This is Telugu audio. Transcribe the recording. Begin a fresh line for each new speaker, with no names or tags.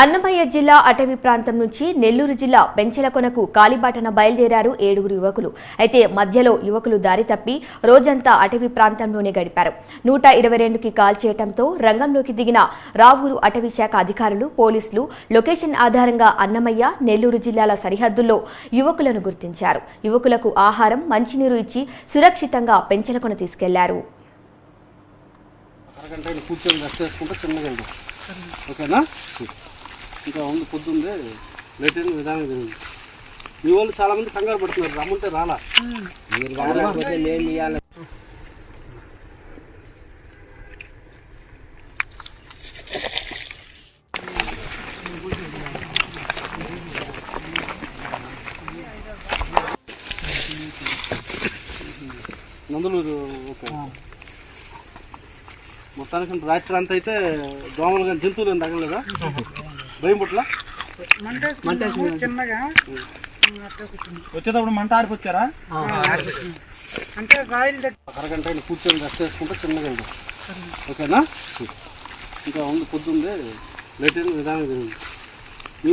అన్నమయ్య జిల్లా అటవీ ప్రాంతం నుంచి నెల్లూరు జిల్లా పెంచలకొనకు కాలిబాటన బయలుదేరారు ఏడుగురు యువకులు. అయితే మధ్యలో యువకులు దారి తప్పి రోజంతా అటవీ ప్రాంతంలోనే గడిపారు. నూట ఇరవై రెండుకి కాల్ చేయడంతో రంగంలోకి దిగిన రావూరు అటవీ శాఖ అధికారులు పోలీసులు లొకేషన్ ఆధారంగా అన్నమయ్య నెల్లూరు జిల్లాల సరిహద్దుల్లో యువకులను గుర్తించారు. యువకులకు ఆహారం మంచినీరు ఇచ్చి సురక్షితంగా పెంచలకొన
తీసుకెళ్ళారు. ఓకేనా? ఇంకా ఉంది పొద్దుంది లేట్ అయిన విధానం జరిగింది మీ వాళ్ళు చాలా మంది కంగారు పడుతున్నారు రమ్మంటే రాలా.
మీరు రాకపోతే నేను ఇవ్వాలి
నందులూరు ఓకే. మొత్తానికి రాత్రి అంతా అయితే దోమలు కానీ జంతువులు ఏం తగలేదా భయం పుట్ల
చిన్నగా.
వచ్చేటప్పుడు మంట ఆరిపోచ్చారా?
అంటే రాయలు
అరగంట కూర్చొని రెస్ట్ చేసుకుంటే చిన్నగా వెళ్దాం ఓకేనా? ఇంకా ఉంది పొద్దుంది. లేట్ అయిన విధానం